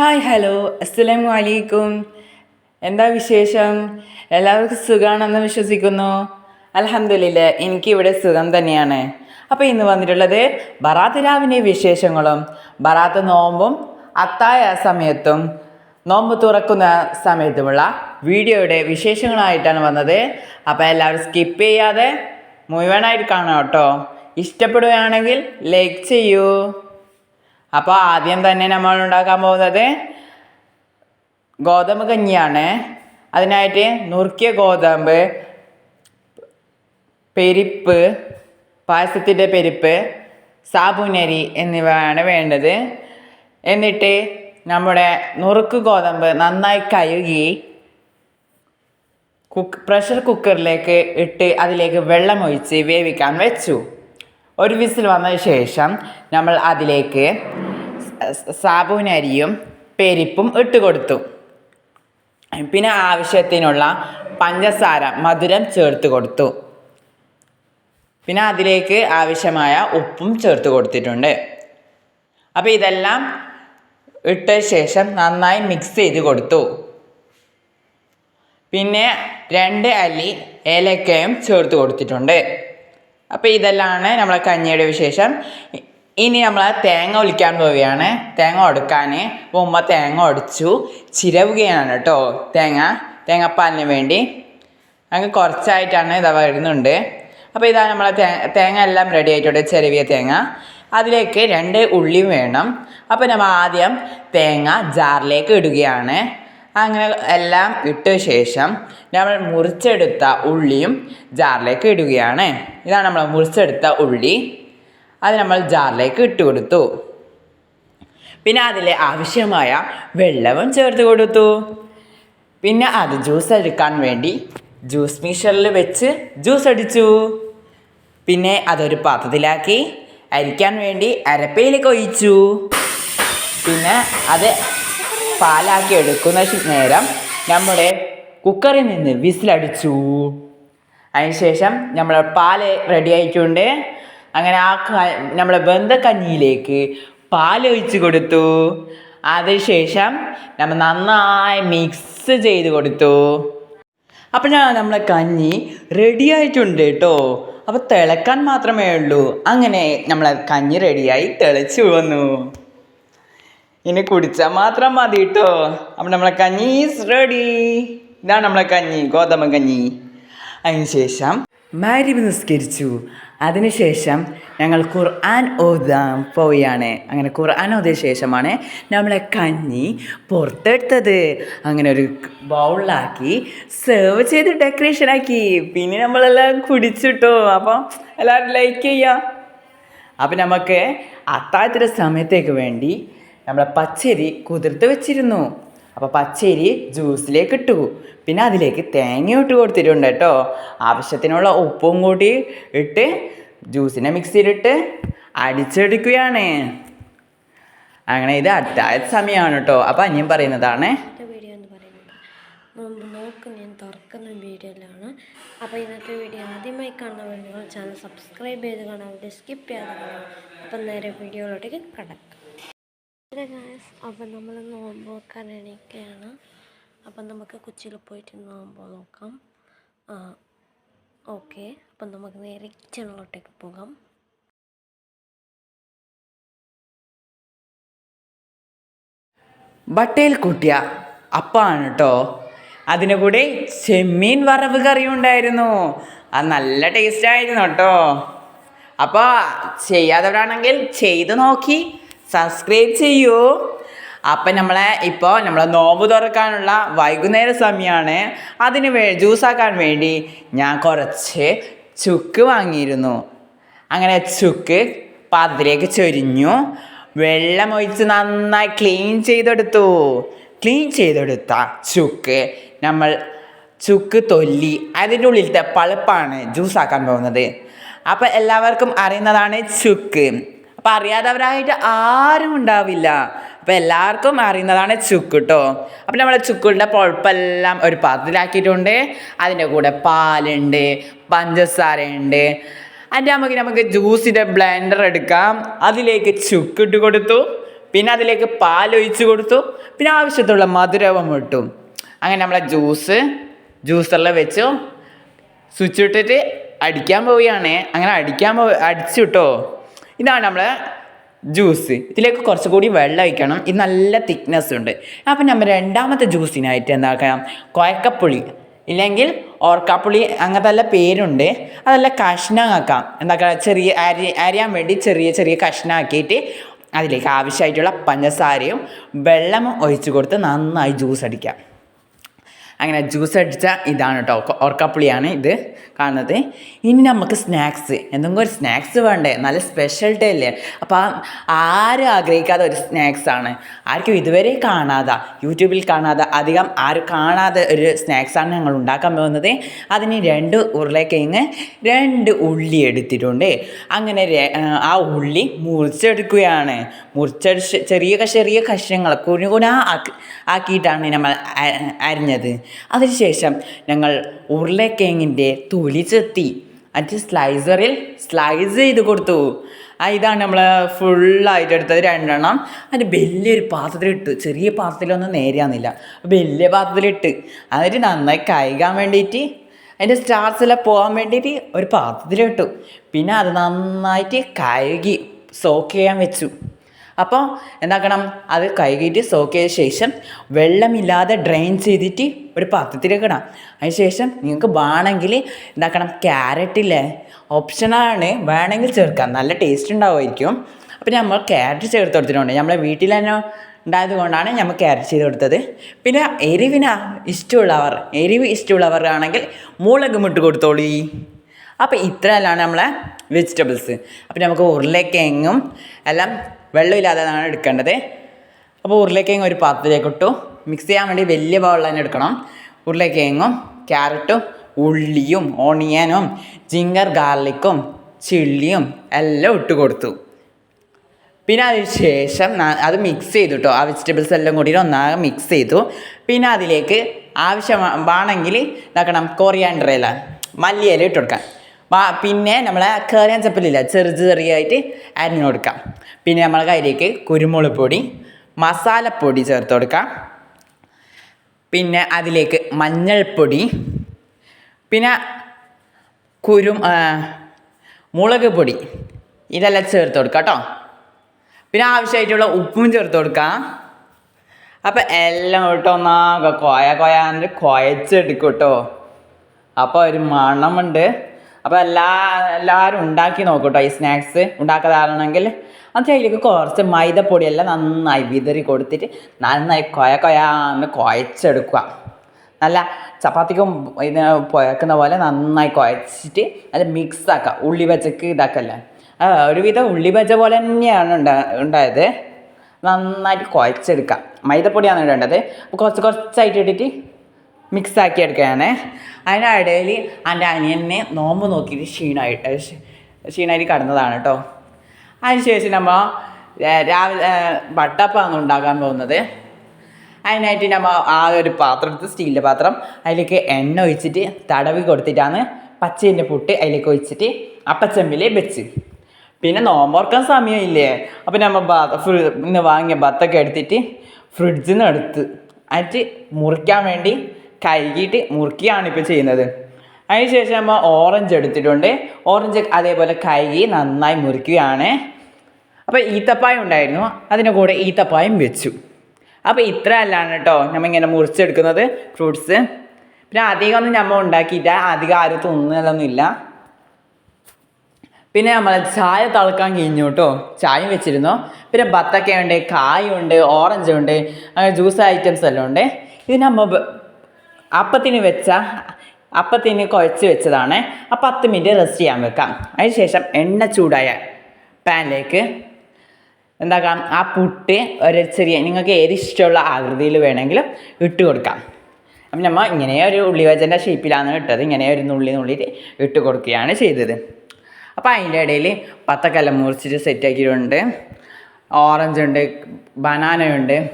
Hi hello അസ്സലാം വലൈക്കും എന്താ വിശേഷം? എല്ലാവർക്കും സുഖമാണെന്ന് വിശ്വസിക്കുന്നു. അലഹമില്ല എനിക്കിവിടെ സുഖം തന്നെയാണ്. അപ്പോൾ ഇന്ന് വന്നിട്ടുള്ളത് ബറാത്ത് വിശേഷങ്ങളും ബറാത്ത് നോമ്പും അത്തായ സമയത്തും നോമ്പ് തുറക്കുന്ന സമയത്തുമുള്ള വീഡിയോയുടെ വിശേഷങ്ങളായിട്ടാണ് വന്നത്. അപ്പോൾ എല്ലാവരും സ്കിപ്പ് ചെയ്യാതെ മുഴുവനായിട്ട് കാണാം കേട്ടോ. ഇഷ്ടപ്പെടുകയാണെങ്കിൽ ലൈക്ക് ചെയ്യൂ. അപ്പോൾ ആദ്യം തന്നെ നമ്മൾ ഉണ്ടാക്കാൻ പോകുന്നത് ഗോതമ്പ് കഞ്ഞിയാണ്. അതിനായിട്ട് നുറുക്കിയ ഗോതമ്പ് പെരിപ്പ് പായസത്തിന്റെ പെരിപ്പ് സാബുനരി എന്നിവയാണ് വേണ്ടത്. എന്നിട്ട് നമ്മുടെ നുറുക്ക് ഗോതമ്പ് നന്നായി കഴുകി കുക്ക് പ്രഷർ കുക്കറിലേക്ക് ഇട്ട് അതിലേക്ക് വെള്ളം ഒഴിച്ച് വേവിക്കാൻ വെച്ചു. ഒരു വിസിൽ വന്ന ശേഷം നമ്മൾ അതിലേക്ക് സാബൂനരിയും പെരിപ്പും ഇട്ട് കൊടുത്തു. പിന്നെ ആവശ്യത്തിനുള്ള പഞ്ചസാര മധുരം ചേർത്ത് കൊടുത്തു. പിന്നെ അതിലേക്ക് ആവശ്യമായ ഉപ്പും ചേർത്ത് കൊടുത്തിട്ടുണ്ട്. അപ്പോൾ ഇതെല്ലാം ഇട്ട ശേഷം നന്നായി മിക്സ് ചെയ്ത് കൊടുത്തു. പിന്നെ രണ്ട് അല്ലി ഏലക്കയും ചേർത്ത് കൊടുത്തിട്ടുണ്ട്. അപ്പോൾ ഇതെല്ലാമാണ് നമ്മളെ കഞ്ഞിയുടെ വിശേഷം. ഇനി നമ്മൾ തേങ്ങ ഒലിക്കാൻ പോവുകയാണ്. തേങ്ങ ഒടുക്കാൻ അപ്പോൾ ഉമ്മ തേങ്ങ ഒടിച്ചു. ചിരവുകയാണ് കേട്ടോ തേങ്ങ. തേങ്ങാപ്പാലിന് വേണ്ടി. അങ്ങ് കുറച്ചായിട്ടാണ് ഇതാ വരുന്നുണ്ട്. അപ്പോൾ ഇതാ നമ്മളെ തേങ്ങ എല്ലാം റെഡി ആയിട്ടുണ്ട്. ചെറിയ തേങ്ങ. അതിലേക്ക് രണ്ട് ഉള്ളിയും വേണം. അപ്പോൾ നമ്മൾ ആദ്യം തേങ്ങ ജാറിലേക്ക് ഇടുകയാണ്. അങ്ങനെ എല്ലാം ഇട്ട ശേഷം നമ്മൾ മുറിച്ചെടുത്ത ഉള്ളിയും ജാറിലേക്ക് ഇടുകയാണ്. ഇതാണ് നമ്മൾ മുറിച്ചെടുത്ത ഉള്ളി. അത് നമ്മൾ ജാറിലേക്ക് ഇട്ട് കൊടുത്തു. പിന്നെ അതിൽ ആവശ്യമായ വെള്ളവും ചേർത്ത് കൊടുത്തു. പിന്നെ അത് ജ്യൂസ് എടുക്കാൻ വേണ്ടി ജ്യൂസ് മിക്സറിൽ വെച്ച് ജ്യൂസ് അടിച്ചു. പിന്നെ അതൊരു പാത്രത്തിലാക്കി അരിക്കാൻ വേണ്ടി അരപ്പയിലേക്ക് ഒഴിച്ചു. പിന്നെ അത് പാലാക്കി എടുക്കുന്ന നേരം നമ്മുടെ കുക്കറിൽ നിന്ന് വിസിലടിച്ചു. അതിനുശേഷം നമ്മളെ പാൽ റെഡി ആയിട്ടുണ്ട്. അങ്ങനെ ആ നമ്മളെ ബന്ധക്കഞ്ഞിയിലേക്ക് പാൽ ഒഴിച്ച് കൊടുത്തു. അതിനുശേഷം നമ്മൾ നന്നായി മിക്സ് ചെയ്ത് കൊടുത്തു. അപ്പം ഞാൻ നമ്മളെ കഞ്ഞി റെഡി ആയിട്ടുണ്ട് കേട്ടോ അപ്പോൾ തിളക്കാൻ മാത്രമേ ഉള്ളൂ. അങ്ങനെ നമ്മളെ കഞ്ഞി റെഡിയായി തിളച്ചു വന്നു. ഇനി കുടിച്ചാൽ മാത്രം മതി കേട്ടോ അപ്പം നമ്മളെ കഞ്ഞി ഈസ് റെഡി ഇതാണ് നമ്മളെ കഞ്ഞി ഗോതമ്പ് കഞ്ഞി. അതിനുശേഷം മാരിബ് നിസ്കരിച്ചു. അതിനുശേഷം ഞങ്ങൾ ഖുർആൻ ഓതാൻ പോവുകയാണ്. അങ്ങനെ ഖുർആൻ ഓതിയ ശേഷമാണ് നമ്മളെ കഞ്ഞി പുറത്തെടുത്തത്. അങ്ങനെ ഒരു ബൗളിലാക്കി സെർവ് ചെയ്ത് ഡെക്കറേഷൻ ആക്കി. പിന്നെ നമ്മളെല്ലാം കുടിച്ചിട്ടോ. അപ്പം എല്ലാവരും ലൈക്ക് ചെയ്യാം. അപ്പം നമുക്ക് അത്താഴത്തിന്റെ സമയത്തേക്ക് വേണ്ടി നമ്മളെ പച്ചരി കുതിർത്ത് വെച്ചിരുന്നു. അപ്പോൾ പച്ചരി ജ്യൂസിലേക്ക് ഇട്ടു. പിന്നെ അതിലേക്ക് തേങ്ങ ഇട്ട് കൊടുത്തിട്ടുണ്ട് കേട്ടോ. ആവശ്യത്തിനുള്ള ഉപ്പും കൂടി ഇട്ട് ജ്യൂസിനെ മിക്സിയിലിട്ട് അടിച്ചെടുക്കുകയാണ്. അങ്ങനെ ഇത് അടുത്തായ സമയമാണ് കേട്ടോ. അപ്പോൾ അനിയൻ പറയുന്നതാണ്. വീഡിയോ എന്ന് പറയുന്നത്. ഞാൻ തുറക്കുന്ന വീഡിയോയിലാണ്. അപ്പോൾ ഇന്നത്തെ വീഡിയോ ആദ്യമായി കാണുന്ന വേണ്ടി ചാനൽ സബ്സ്ക്രൈബ് ചെയ്ത് കാണാം സ്കിപ്പ് ചെയ്യാതെ കാണാം അപ്പം നേരെ വീഡിയോയിലോട്ടേക്ക് കടക്കാം. ഗായസ് അപ്പം നമ്മൾ നോമ്പ് വെക്കാൻ എണീക്കുകയാണ് അപ്പം നമുക്ക് കൊച്ചിയിൽ പോയിട്ട് നോമ്പ് നോക്കാം. ഓക്കെ അപ്പം നമുക്ക് നേരെ കിച്ചണിലോട്ടേക്ക് പോകാം. ബട്ടയിൽ കൂട്ടിയ അപ്പാണ് കേട്ടോ അതിന് കൂടെ ചെമ്മീൻ വറവ് കറി ഉണ്ടായിരുന്നു. അത് നല്ല ടേസ്റ്റ് ആയിരുന്നു കേട്ടോ അപ്പോൾ ചെയ്യാത്തവരാണെങ്കിൽ ചെയ്ത് നോക്കി. സബ്സ്ക്രൈബ് ചെയ്യൂ. അപ്പം നമ്മളെ ഇപ്പോൾ നമ്മളെ നോമ്പ് തുറക്കാനുള്ള വൈകുന്നേര സമയമാണ്. അതിന് വേ ജ്യൂസാക്കാൻ വേണ്ടി ഞാൻ കുറച്ച് ചുക്ക് വാങ്ങിയിരുന്നു. അങ്ങനെ ചുക്ക് പാത്രത്തിലേക്ക് ചൊരിഞ്ഞു. വെള്ളം ഒഴിച്ച് നന്നായി ക്ലീൻ ചെയ്തെടുത്തു. ക്ലീൻ ചെയ്തെടുത്ത ചുക്ക് നമ്മൾ ചുക്ക് തൊല്ലി അതിന്റെ ഉള്ളിലത്തെ പളുപ്പാണ് ജ്യൂസാക്കാൻ പോകുന്നത്. അപ്പോൾ എല്ലാവർക്കും അറിയുന്നതാണ് ചുക്ക്. അപ്പോൾ അറിയാത്തവരായിട്ട് ആരും ഉണ്ടാവില്ല. അപ്പോൾ എല്ലാവർക്കും അറിയുന്നതാണ് ചുക്ക് കേട്ടോ അപ്പോൾ നമ്മളെ ചുക്കുകളുടെ പുഴപ്പെല്ലാം ഒരു പാത്രത്തിലാക്കിയിട്ടുണ്ട് അതിന്റെ കൂടെ പാലുണ്ട് പഞ്ചസാരയുണ്ട്. അതിന്റെ നമുക്ക് നമുക്ക് ജ്യൂസിന്റെ ബ്ലെൻഡർ എടുക്കാം. അതിലേക്ക് ചുക്കിട്ട് കൊടുത്തു. പിന്നെ അതിലേക്ക് പാൽ ഒഴിച്ച് കൊടുത്തു. പിന്നെ ആവശ്യത്തുള്ള മധുരവും ഇട്ടു. അങ്ങനെ നമ്മളെ ജ്യൂസ് ജ്യൂസറിൽ വെച്ചു. സ്വിച്ച് ഇട്ടിട്ട് അടിക്കാൻ പോവുകയാണ്. അങ്ങനെ അടിക്കാൻ പോ അടിച്ചു കേട്ടോ. ഇതാണ് നമ്മൾ ജ്യൂസ്. ഇതിലേക്ക് കുറച്ചുകൂടി വെള്ളം ഒഴിക്കണം. ഇത് നല്ല തിക്നെസ് ഉണ്ട്. അപ്പം നമ്മൾ രണ്ടാമത്തെ ജ്യൂസിനായിട്ട് എന്താക്കാം? കൊയക്കപ്പുളി. ഇല്ലെങ്കിൽ ഓർക്കാപ്പുളി അങ്ങനത്തെ നല്ല പേരുണ്ട്. അതല്ല കഷ്ണമാക്കാം. എന്താക്കുക ചെറിയ അരി അരിയാൻ വേണ്ടി ചെറിയ ചെറിയ കഷ്ണമാക്കിയിട്ട് അതിലേക്ക് ആവശ്യമായിട്ടുള്ള പഞ്ചസാരയും വെള്ളവും ഒഴിച്ചു കൊടുത്ത് നന്നായി ജ്യൂസ് അടിക്കാം. അങ്ങനെ ജ്യൂസ് അടിച്ച ഇതാണ് കേട്ടോ ഓർക്കാപ്പുളിയാണ് ഇത് കാണുന്നത്. ഇനി നമുക്ക് സ്നാക്സ് എന്തെങ്കിലും ഒരു സ്നാക്സ് വേണ്ടേ? നല്ല സ്പെഷ്യൽ ഡേ അല്ലേ? അപ്പോൾ ആരും ആഗ്രഹിക്കാത്ത ഒരു സ്നാക്സ് ആണ്. ആർക്കും ഇതുവരെ കാണാതെ. യൂട്യൂബിൽ കാണാതെ. അധികം ആരും കാണാതെ ഒരു സ്നാക്സാണ് ഞങ്ങൾ ഉണ്ടാക്കാൻ പോകുന്നത്. അതിന് രണ്ട് ഉരുളക്കിഴങ്ങ് രണ്ട് ഉള്ളി എടുത്തിട്ടുണ്ട്. അങ്ങനെ ആ ഉള്ളി മുറിച്ചെടുക്കുകയാണ്. മുറിച്ചടിച്ച് ചെറിയ ചെറിയ കഷ്ണങ്ങൾ കുഞ്ഞു ആക്കി ആക്കിയിട്ടാണ് നമ്മൾ അരിഞ്ഞത്. അതിനുശേഷം ഞങ്ങൾ ഉരുളക്കിഴങ്ങിന്റെ തൊലി ചെത്തി അത് സ്ലൈസറിൽ സ്ലൈസ് ചെയ്ത് കൊടുത്തു. ആ ഇതാണ് നമ്മൾ ഫുള്ളായിട്ട് എടുത്തത് രണ്ടെണ്ണം. അത് വലിയൊരു പാത്രത്തിലിട്ട്. ചെറിയ പാത്രത്തിലൊന്നും നേരെയാന്നില്ല വലിയ പാത്രത്തിലിട്ട്. എന്നിട്ട് നന്നായി കഴുകാൻ വേണ്ടിയിട്ട് അതിന്റെ സ്റ്റാർസ് എല്ലാം പോകാൻ വേണ്ടിയിട്ട് ഒരു പാത്രത്തിലിട്ടു. പിന്നെ അത് നന്നായിട്ട് കഴുകി സോക്ക് ചെയ്യാൻ വെച്ചു. അപ്പോൾ എന്താക്കണം? അത് കഴുകിയിട്ട് സോക്ക് ശേഷം വെള്ളമില്ലാതെ ഡ്രെയിൻ ചെയ്തിട്ട് ഒരു പാത്രത്തിലേക്ക് ഇടാം അതിന് ശേഷം നിങ്ങൾക്ക് വേണമെങ്കിൽ എന്താക്കണം? ക്യാരറ്റില്ലേ ഓപ്ഷനാണ് വേണമെങ്കിൽ ചേർക്കാം. നല്ല ടേസ്റ്റ് ഉണ്ടാവുമായിരിക്കും. അപ്പോൾ നമ്മൾ ക്യാരറ്റ് ചേർത്ത് കൊടുത്തിട്ടുണ്ട്. നമ്മളെ വീട്ടിൽ തന്നെ ഉണ്ടായത് കൊണ്ടാണ് നമ്മൾ ക്യാരറ്റ് ചെയ്ത് കൊടുത്തത്. പിന്നെ എരിവിന് ഇഷ്ടമുള്ളവർ എരിവ് ഇഷ്ടമുള്ളവർ ആണെങ്കിൽ മുളകും ഇട്ട് കൊടുത്തോളി. അപ്പോൾ ഇത്രയല്ലാണ് നമ്മളെ വെജിറ്റബിൾസ് അപ്പോൾ നമുക്ക് ഉരുളക്കിഴങ്ങും എല്ലാം വെള്ളമില്ലാതെയാണ് എടുക്കേണ്ടത്. അപ്പോൾ ഉരുളക്കിഴങ്ങ് ഒരു പാത്രത്തിലേക്ക് ഇട്ടു. മിക്സ് ചെയ്യാൻ വേണ്ടി വലിയ ബൗളിൽ തന്നെ എടുക്കണം. ഉരുളക്കിഴങ്ങും ക്യാരറ്റും ഉള്ളിയും ഓണിയനും ജിങ്കർ ഗാർലിക്കും ചില്ലിയും എല്ലാം ഇട്ട് കൊടുത്തു. പിന്നെ അതിന് ശേഷം അത് മിക്സ് ചെയ്തു കേട്ടോ ആ വെജിറ്റബിൾസ് എല്ലാം കൂടി ഒന്നാകെ മിക്സ് ചെയ്തു. പിന്നെ അതിലേക്ക് ആവശ്യമാണെങ്കിൽ ഇതാക്കണം കൊറിയാണ്ടർ ഇല മല്ലിയില ഇട്ട് കൊടുക്കാം പിന്നെ നമ്മളെ കയറിയ ചപ്പലില്ല ചെറു ചെറിയായിട്ട് അരിഞ്ഞു കൊടുക്കാം. പിന്നെ നമ്മളെ കയ്യിലേക്ക് കുരുമുളക് പൊടി മസാലപ്പൊടി ചേർത്ത് കൊടുക്കാം. പിന്നെ അതിലേക്ക് മഞ്ഞൾപ്പൊടി പിന്നെ കുരു മുളക് പൊടി ഇതെല്ലാം ചേർത്ത് കൊടുക്കാം കേട്ടോ പിന്നെ ആവശ്യമായിട്ടുള്ള ഉപ്പും ചേർത്ത് കൊടുക്കാം. അപ്പം എല്ലാം കേട്ടോ ഒന്നാകെ കൊയ എന്നിട്ട് കുഴച്ചെടുക്കും കേട്ടോ അപ്പോൾ ഒരു മണമുണ്ട്. അപ്പോൾ എല്ലാ എല്ലാവരും ഉണ്ടാക്കി നോക്കൂട്ടോ കേട്ടോ ഈ സ്നാക്സ് ഉണ്ടാക്കാതാണെങ്കിൽ എന്നിട്ട് അതിലേക്ക് കുറച്ച് മൈദപ്പൊടിയെല്ലാം നന്നായി വിതറി കൊടുത്തിട്ട് നന്നായി കൊയ കൊയാന്ന് കുഴച്ചെടുക്കുക നല്ല ചപ്പാത്തിക്കും ഇതിന് പുഴക്കുന്ന പോലെ നന്നായി കുഴച്ചിട്ട് അത് മിക്സ് ആക്കുക ഉള്ളി പച്ചക്ക് ഇതാക്കല്ലേ? ഒരുവിധം ഉള്ളി വെച്ച പോലെ തന്നെയാണ് ഉണ്ടാ ഉണ്ടായത്. നന്നായിട്ട് കുഴച്ചെടുക്കുക മൈദപ്പൊടിയാണ് ഇടേണ്ടത്. അപ്പോൾ കുറച്ച് കുറച്ചായിട്ട് ഇട്ടിട്ട് മിക്സ് ആക്കി എടുക്കുകയാണ് അതിനിടയിൽ എന്റെ അനിയനെ നോമ്പ് നോക്കിയിട്ട് ക്ഷീണമായിട്ട് ക്ഷ- ക്ഷീണമായിട്ട് കടന്നതാണ് കേട്ടോ. അതിനുശേഷം നമ്മൾ രാവിലെ വട്ടപ്പാണ് ഉണ്ടാക്കാൻ പോകുന്നത്. അതിനായിട്ട് നമ്മൾ ആ ഒരു പാത്രം എടുത്ത് സ്റ്റീലിന്റെ പാത്രം. അതിലേക്ക് എണ്ണ ഒഴിച്ചിട്ട് തടവി കൊടുത്തിട്ടാണ് പച്ചേന്റെ പുട്ട് അതിലേക്ക് ഒഴിച്ചിട്ട് അപ്പച്ചമ്പിൽ വെച്ച്. പിന്നെ നോമ്പോർക്കാൻ സമയമില്ലേ? അപ്പം നമ്മൾ ഫ്രി- ഇന്ന് വാങ്ങിയ ബത്തൊക്കെ എടുത്തിട്ട് ഫ്രിഡ്ജിൽ നിന്ന് എടുത്ത് അതിട്ട് മുറിക്കാൻ വേണ്ടി കഴുകിയിട്ട് മുറുക്കിയാണ് ഇപ്പോൾ ചെയ്യുന്നത്. അതിനുശേഷം നമ്മൾ ഓറഞ്ച് എടുത്തിട്ടുണ്ട്. ഓറഞ്ച് അതേപോലെ കഴുകി നന്നായി മുറിക്കുകയാണ്. അപ്പോൾ ഈത്തപ്പായം ഉണ്ടായിരുന്നു. അതിന്റെ കൂടെ ഈത്തപ്പായം വെച്ചു. അപ്പോൾ ഇത്ര അല്ലാണ് കേട്ടോ നമ്മൾ ഇങ്ങനെ മുറിച്ചെടുക്കുന്നത് ഫ്രൂട്ട്സ്. പിന്നെ അധികം ഒന്നും നമ്മൾ ഉണ്ടാക്കിയില്ല അധികം ആരും തിന്നുന്നതൊന്നുമില്ല പിന്നെ നമ്മൾ ചായ തളക്കാൻ കഴിഞ്ഞു കേട്ടോ. ചായ വെച്ചിരുന്നു. പിന്നെ ബത്തക്കയുണ്ട് കായുണ്ട് ഓറഞ്ച് ഉണ്ട് അങ്ങനെ ജ്യൂസ് ഐറ്റംസ് എല്ലാം ഉണ്ട്. ഇത് നമ്മൾ അപ്പത്തിന് വെച്ച അപ്പത്തിന് കുഴച്ച് വെച്ചതാണ്. ആ പത്ത് മിനിറ്റ് റെസ്റ്റ് ചെയ്യാൻ വെക്കാം. അതിനുശേഷം എണ്ണ ചൂടായ പാനിലേക്ക് എന്താക്കാം? ആ പുട്ട് ഒരു ചെറിയ നിങ്ങൾക്ക് ഏത് ഇഷ്ടമുള്ള ആകൃതിയിൽ വേണമെങ്കിലും ഇട്ട് കൊടുക്കാം. അപ്പം നമ്മൾ ഇങ്ങനെ ഒരു ഉള്ളി വച്ചന്റെ ഷേപ്പിലാണ് ഇട്ടത്. ഇങ്ങനെ ഒരു നുള്ളി നുള്ളിയിട്ട് ഇട്ട് കൊടുക്കുകയാണ് ചെയ്തത്. അപ്പോൾ അതിന്റെ ഇടയിൽ പത്തക്കല്ല മുറിച്ചിട്ട് സെറ്റ് ആക്കിയിട്ടുണ്ട്. ഓറഞ്ച് ഉണ്ട് ബനാന ഉണ്ട്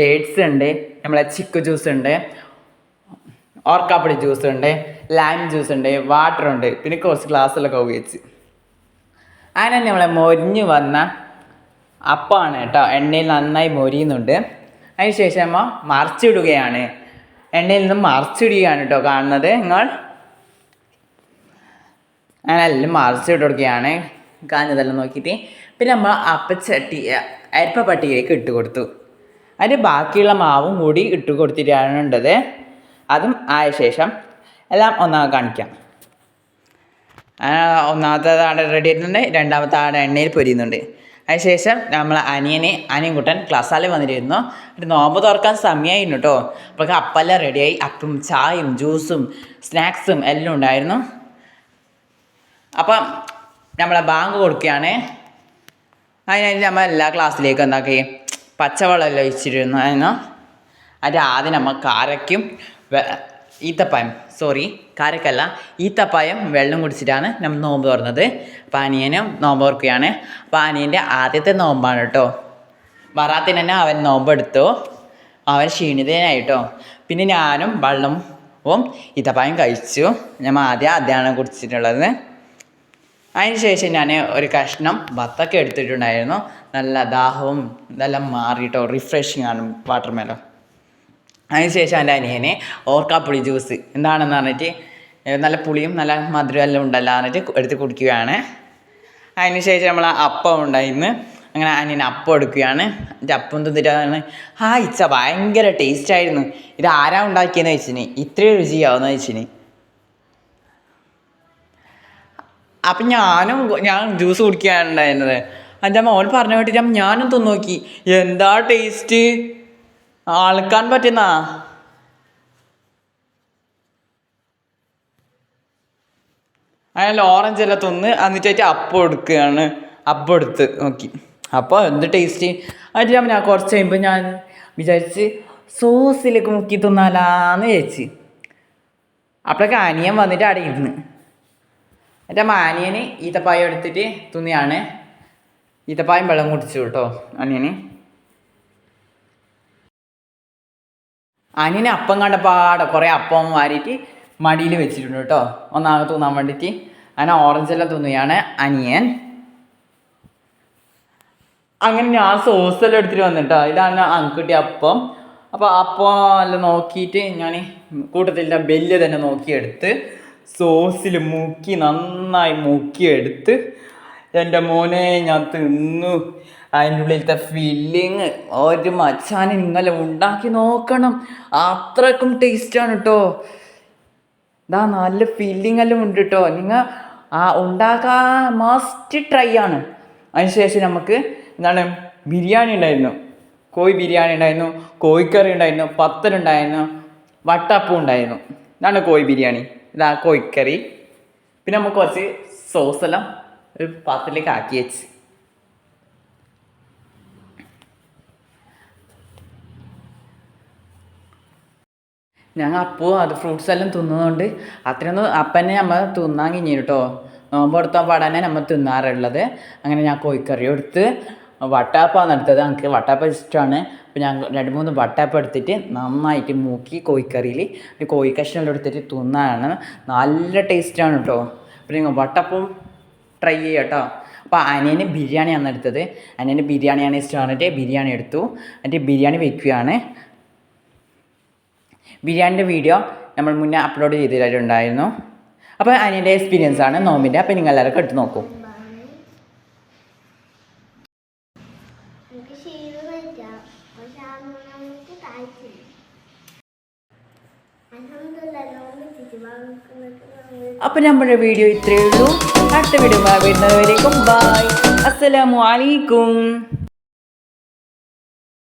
ഡേറ്റ്സ് ഉണ്ട് നമ്മളെ ചിക്കു ജ്യൂസ് ഉണ്ട് ഓർക്കാപ്പൊടി ജ്യൂസ് ഉണ്ട്? ലൈം ജ്യൂസ് ഉണ്ട് വാട്ടർ ഉണ്ട്. പിന്നെ കുറച്ച് ഗ്ലാസ്സിലൊക്കെ ഉപയോഗിച്ച് അങ്ങനെ നമ്മളെ മൊരിഞ്ഞ് വന്ന അപ്പമാണ് കേട്ടോ. എണ്ണയിൽ നന്നായി മൊരിയുന്നുണ്ട്. അതിനുശേഷം നമ്മൾ മറിച്ചിടുകയാണ്. എണ്ണയിൽ നിന്നും മറിച്ചിടുകയാണ് കേട്ടോ കാണുന്നത്. നിങ്ങൾ അങ്ങനെ എല്ലാം മറിച്ചിട്ട് കൊടുക്കുകയാണ് കാഞ്ഞതെല്ലാം നോക്കിയിട്ട്. പിന്നെ നമ്മൾ അപ്പച്ചട്ടി അരിപ്പ പട്ടികയിലേക്ക് ഇട്ട് കൊടുത്തു. അതിന്റെ ബാക്കിയുള്ള മാവും കൂടി ഇട്ട് കൊടുത്തിട്ടാണ് ഉണ്ടത്. അതും ആയ ശേഷം എല്ലാം ഒന്നാമത് കാണിക്കാം. ഒന്നാമത്തെ ആടെ റെഡി ആയിട്ടുണ്ട്. രണ്ടാമത്തെ ആടെ എണ്ണയിൽ പൊരിയുന്നുണ്ട്. അതിനുശേഷം നമ്മൾ അനിയനെ അനിയൻ കുട്ടൻ ക്ലാസ്സാലെ വന്നിരുന്നു. ഒരു നോമ്പ് തുറക്കാൻ സമയമായിരുന്നു കേട്ടോ അപ്പോൾ അപ്പെല്ലാം റെഡിയായി അപ്പം ചായയും ജ്യൂസും സ്നാക്സും എല്ലാം ഉണ്ടായിരുന്നു. അപ്പം നമ്മളെ ബാങ്ക് കൊടുക്കുകയാണ്. അതിനായിട്ട് നമ്മൾ എല്ലാ ക്ലാസ്സിലേക്കും എന്താക്കി? പച്ചവെള്ളം എല്ലാം ഒഴിച്ചിരുന്നു. അതിന് അതിന്റെ ആദ്യം നമ്മൾ കാരയ്ക്കും ഈത്തപ്പഴം സോറി കാരക്കല്ല. ഈത്തപ്പായം വെള്ളം കുടിച്ചിട്ടാണ് നമ്മൾ നോമ്പ് തുറന്നത്. അപ്പോൾ അനിയനും നോമ്പ് തുറക്കുകയാണ്. അനിയന്റെ ആദ്യത്തെ നോമ്പാണ് കേട്ടോ. വറാത്തിന് തന്നെ അവൻ നോമ്പെടുത്തു അവൻ ക്ഷീണിതനായിട്ടോ. പിന്നെ ഞാനും വെള്ളവും ഈത്തപ്പായം കഴിച്ചു. ഞാൻ ആദ്യം ആദ്യമാണ് കുടിച്ചിട്ടുള്ളത്. അതിനുശേഷം ഞാൻ ഒരു കഷ്ണം ബത്തൊക്കെ എടുത്തിട്ടുണ്ടായിരുന്നു. നല്ല ദാഹവും ഇതെല്ലാം മാറിയിട്ടോ റിഫ്രഷിങ് ആണ് വാട്ടർ മെലോ അതിനുശേഷം എന്റെ അനിയനെ ഓർക്കാപ്പുളി ജ്യൂസ്. എന്താണെന്ന് പറഞ്ഞിട്ട് നല്ല പുളിയും നല്ല മധുരം എല്ലാം ഉണ്ടല്ലോ എന്നിട്ട് എടുത്ത് കുടിക്കുകയാണ്. അതിനുശേഷം നമ്മൾ അപ്പം ഉണ്ടായിന്ന് അങ്ങനെ അനിയൻ അപ്പം എടുക്കുകയാണ്. എന്റെ അപ്പം തിന്നിട്ടാണ്. ആ ഇച്ച ഭയങ്കര ടേസ്റ്റ് ആയിരുന്നു. ഇത് ആരാ ഉണ്ടാക്കിയെന്ന് വെച്ചിന് ഇത്രയും രുചിയാവുന്ന വെച്ചിന് അപ്പം ഞാനും ഞാൻ ജ്യൂസ് കുടിക്കുകയാണ് കുടിക്കാനുണ്ടായിരുന്നത് എന്റെ മോൻ പറഞ്ഞു കേട്ടിട്ട് ഞാനും തിന്നു നോക്കി. എന്താ ടേസ്റ്റ് ആൾക്കാൻ പറ്റുന്ന. അയാൾ ഓറഞ്ച് എല്ലാം തിന്ന് എന്നിട്ടായിട്ട് അപ്പം എടുക്കുകയാണ്. അപ്പം എടുത്ത് നോക്കി. അപ്പോൾ എന്ത് ടേസ്റ്റ് അതിന്റെ ഞാൻ കുറച്ച് കഴിയുമ്പോൾ ഞാൻ വിചാരിച്ച് സോസിലേക്ക് മുക്കി തിന്നാലാന്ന് വിചാരിച്ച്. അപ്പോഴൊക്കെ അനിയൻ വന്നിട്ട് അവിടെ ഇരുന്ന്. എന്റെ മാനിയന് ഈത്തപ്പായം എടുത്തിട്ട് തുന്നിയാണ്. ഈത്തപ്പായം വെള്ളം കുടിച്ചു കേട്ടോ അനിയന്. അനിയന് അപ്പം കണ്ടപ്പാടെ കുറേ അപ്പം വാരിയിട്ട് മടിയിൽ വെച്ചിട്ടുണ്ട് കേട്ടോ. ഒന്നാകെ തൂന്നാൻ വേണ്ടിയിട്ട്. അങ്ങനെ ഓറഞ്ചെല്ലാം തൂന്നുകയാണ്. അനിയൻ. അങ്ങനെ ഞാൻ സോസെല്ലാം എടുത്തിട്ട് വന്നിട്ടോ. ഇതാണ് അങ്കിട്ടി അപ്പം. അപ്പോൾ അപ്പം എല്ലാം നോക്കിയിട്ട് ഞാൻ കൂട്ടത്തിന്റെ ബെല്ല് തന്നെ നോക്കിയെടുത്ത് സോസിൽ മുക്കി നന്നായി മുക്കിയെടുത്ത് എന്റെ മോനെ ഞാൻ തിന്നു. അതിന്റെ ഉള്ളിലത്തെ ഫില്ലിങ് ഒരു മച്ചാൻ ഇന്നലെ ഉണ്ടാക്കി നോക്കണം. അത്രക്കും ടേസ്റ്റാണ് കേട്ടോ ഇതാ നല്ല ഫില്ലിംഗ് എല്ലാം ഉണ്ട് കേട്ടോ നിങ്ങൾ ആ ഉണ്ടാക്കാൻ മസ്റ്റ് ട്രൈ ആണ്. അതിനുശേഷം നമുക്ക് എന്താണ് ബിരിയാണി ഉണ്ടായിരുന്നു. കോഴി ബിരിയാണി ഉണ്ടായിരുന്നു കോഴിക്കറി ഉണ്ടായിരുന്നു പത്തലുണ്ടായിരുന്നു വട്ടപ്പം ഉണ്ടായിരുന്നു. ഇതാണ് കോഴി ബിരിയാണി. ഇതാ കോഴിക്കറി. പിന്നെ നമുക്ക് കുറച്ച് സോസെല്ലാം ഒരു പാത്രത്തിലേക്ക് ആക്കി വെച്ച്. ഞങ്ങൾ അപ്പോ അത് ഫ്രൂട്ട്സ് എല്ലാം തിന്നുന്നതുകൊണ്ട് അത്രയൊന്നും അപ്പനെ നമ്മൾ തിന്നാൻ കഴിഞ്ഞു കേട്ടോ നോമ്പ് എടുത്താൽ പാടാനേ നമ്മൾ തിന്നാറുള്ളത്. അങ്ങനെ ഞാൻ കോഴിക്കറി എടുത്ത് വട്ടാപ്പാണ് എടുത്തത്. എനിക്ക് വട്ടാപ്പ ഇഷ്ടമാണ് അപ്പോൾ ഞാൻ രണ്ട് മൂന്ന് വട്ടാപ്പ എടുത്തിട്ട് നന്നായിട്ട് മൂക്കി കോഴിക്കറിയിൽ ഒരു കോഴി കഷ്ണം എടുത്തിട്ട് തിന്നാണ് നല്ല ടേസ്റ്റാണ് കേട്ടോ അപ്പോൾ നിങ്ങൾ വട്ടപ്പം ട്രൈ ചെയ്യുക കേട്ടോ അപ്പോൾ അനിയന് ബിരിയാണിയാണ് എടുത്തത്. അനിയന് ബിരിയാണിയാണ് ഇഷ്ടം പറഞ്ഞിട്ട് ബിരിയാണി എടുത്തു. എന്നിട്ട് ബിരിയാണി വയ്ക്കുകയാണ് ബിരിയാണിന്റെ വീഡിയോ നമ്മൾ മുന്നേ അപ്ലോഡ് ചെയ്തിട്ടുണ്ടായിരുന്നു. അപ്പോൾ അതിന്റെ എക്സ്പീരിയൻസ് ആണ് നോമിന്റെ. അപ്പോൾ നിങ്ങൾ എല്ലാവർക്കും എടുത്ത് നോക്കൂ. അപ്പൊ നമ്മുടെ വീഡിയോ ഇത്രയേ ഉള്ളൂ. അടുത്ത വീഡിയോ വരുന്നവരേക്കും ബൈ അസ്സലാമു അലൈക്കും.